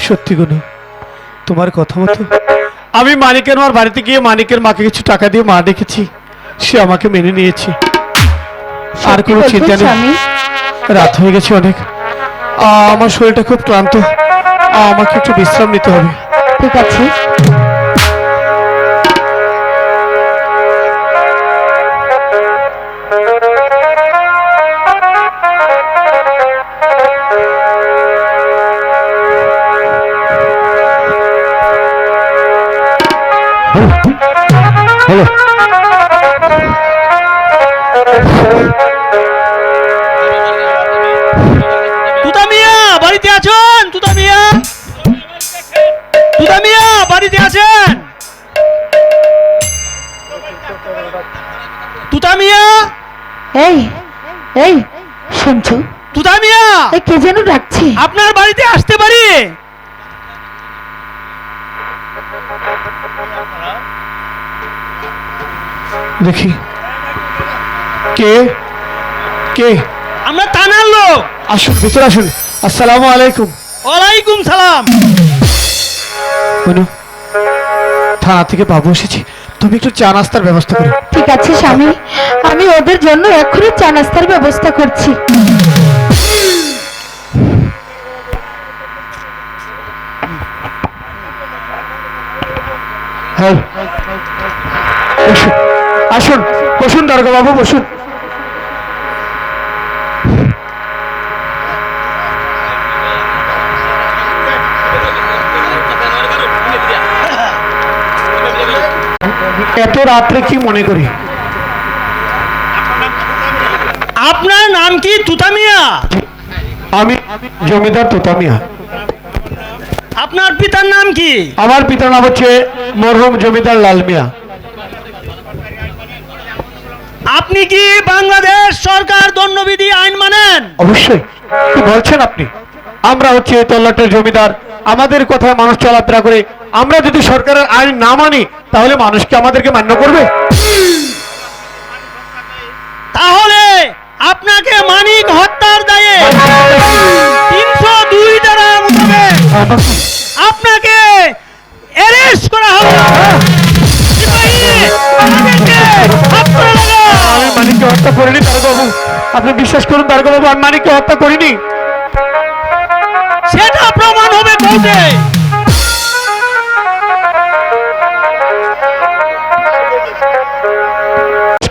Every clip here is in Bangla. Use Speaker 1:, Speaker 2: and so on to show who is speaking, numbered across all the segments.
Speaker 1: সত্যি গুনি তোমার কথা মতো আমি মানিকের মার বাড়িতে গিয়ে মানিকের মাকে কিছু টাকা দিয়ে মা দেখেছি সে আমাকে মেনে নিয়েছে। আর কোনো চিন্তা নেই। রাত হয়ে গেছে অনেক। আমার শরীরটা খুব ক্লান্ত। আমাকে একটু বিশ্রাম নিতে হবে।
Speaker 2: ঠিক আছে।
Speaker 1: দেখি। কে? কে?
Speaker 3: আমরা থানার লোক।
Speaker 1: আসুন ভিতরে আসুন। আসসালামু আলাইকুম।
Speaker 3: ওয়ালাইকুম সালাম।
Speaker 1: থানা থেকে বাবু এসেছি। তুমি একটু চা নাস্তার ব্যবস্থা করো।
Speaker 2: ঠিক আছে স্বামী। আমি ওদের জন্য এক্ষুনি চা নাস্তার ব্যবস্থা করছি।
Speaker 1: হ্যাঁ। আসুন বসুন দারোগা বাবু বসুন। এত রাত্রে কি মনে করি?
Speaker 3: আপনার নাম কি? তুতামিয়া
Speaker 1: আমি জমিদার তুতামিয়া
Speaker 3: আপনার পিতার নাম কি?
Speaker 1: আমার পিতার নাম হচ্ছে মরহুম জমিদার লাল মিয়া।
Speaker 3: আপনি কি বাংলাদেশ সরকার দণ্ডবিধি আইন মানেন?
Speaker 1: অবশ্যই। কি বলছেন আপনি? আমরা হচ্ছে তল্লাটের জমিদার। আমাদের কথায় মানুষ চলাফেরা করে। আমরা যদি সরকারের আইন না মানি তাহলে মানুষকে আমাদেরকে মান্য করবে?
Speaker 3: তাহলে আপনাকে মানিক হত্যার দায়ে তিনশো দুই মোতাবেক
Speaker 1: মানিককে হত্যা করিনি বাবু আপনি বিশ্বাস করুন বাবু আমি মানিককে হত্যা করিনি।
Speaker 3: সেটা প্রমাণ হবে কোর্টে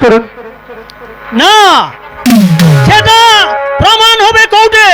Speaker 1: করুন।
Speaker 3: না সেটা প্রমাণ হবে কোর্টে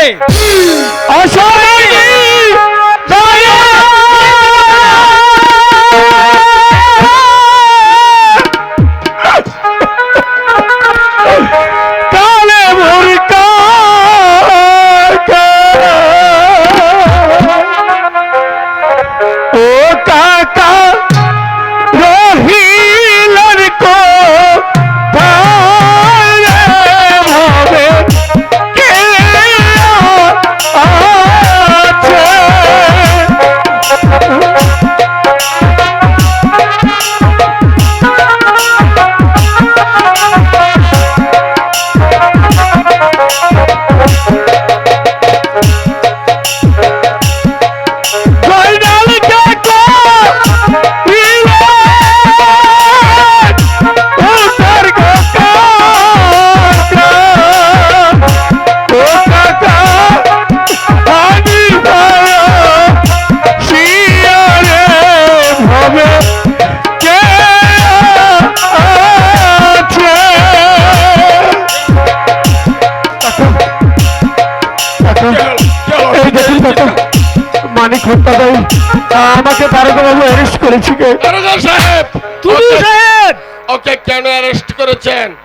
Speaker 1: আমাকে তারকা বাবু অ্যারেস্ট করেছি কে?
Speaker 4: দারোগা সাহেব ওকে-
Speaker 3: সাহেব!
Speaker 4: ওকে কেন অ্যারেস্ট করেছেন?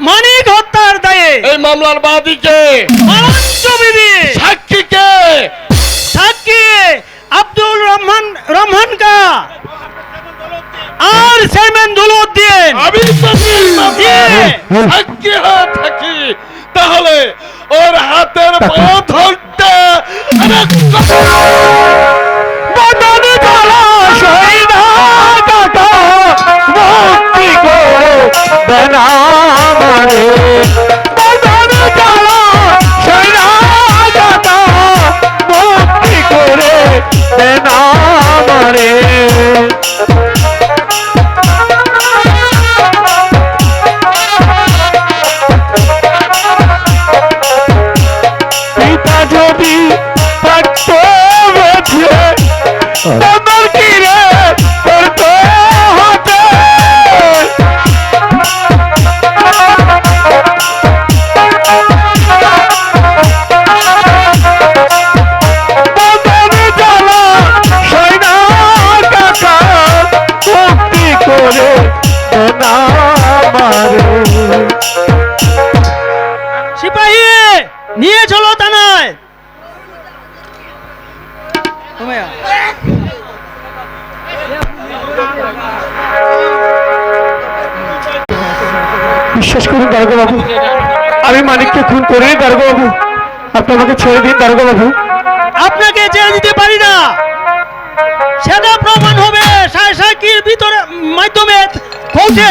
Speaker 3: মানিক হত্যার দায়ে।
Speaker 4: এই মামলার বাদীকে
Speaker 3: মানঞ্চবিধি
Speaker 4: সাক্ষীকে
Speaker 3: সাক্ষী আব্দুল রহমান রহমান কা? আর চেয়ারম্যান দুলউদ্দিন।
Speaker 4: আমি যদি মামলায় সাক্ষী হয়ে থাকি। তাহলে ওর হাতের পা ধরতে
Speaker 1: যাবে না মানে মুক্তি করে দেনা মানে
Speaker 2: বিশ্বাস করুন দারোগা বাবু আমি মানিককে খুন করিনি দারোগা বাবু আপনি আমাকে ছেড়ে দিন দারোগা বাবু
Speaker 1: আপনাকে ছেড়ে দিতে পারি না। সেটা প্রমাণ হবে সাই সাইকির ভিতরে মাধ্যমে পৌঁছে।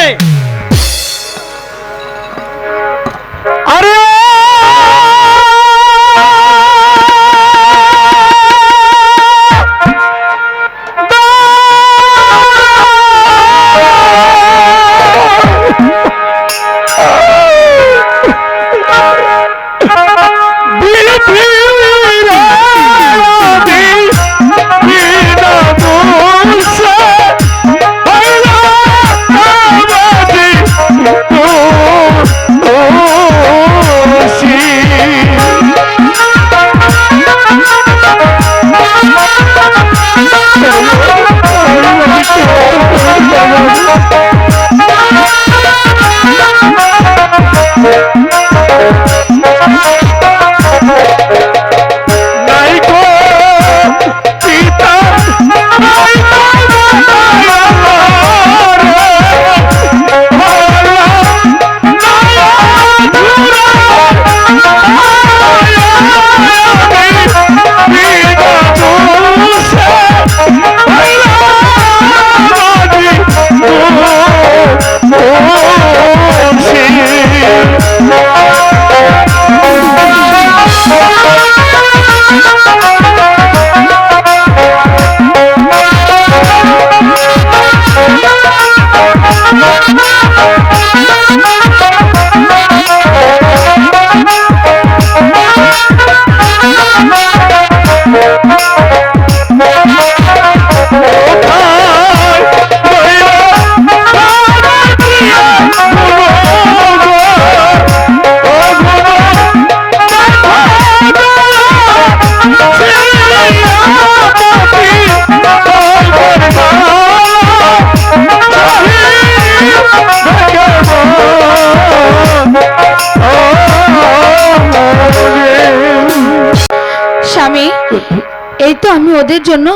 Speaker 3: আমি ওদের জন্য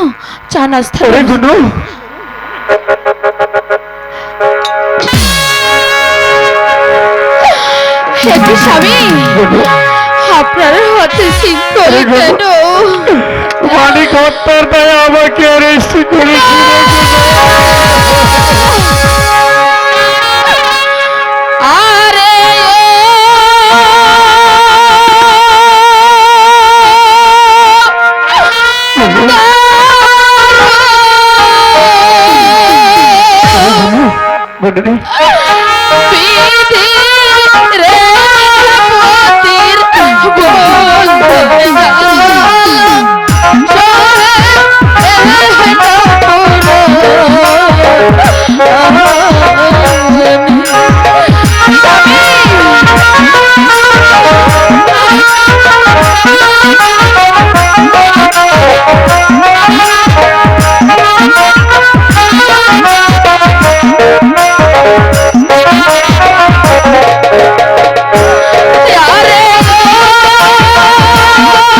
Speaker 3: চা নাস্তা
Speaker 2: গুনু
Speaker 3: স্বামী আপনার হাতে সিং করে কেন?
Speaker 2: মানিক হত্যার দায় আমাকে অ্যারেস্ট করেছিল।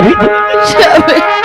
Speaker 1: নয়
Speaker 2: গুনু
Speaker 3: স্বামী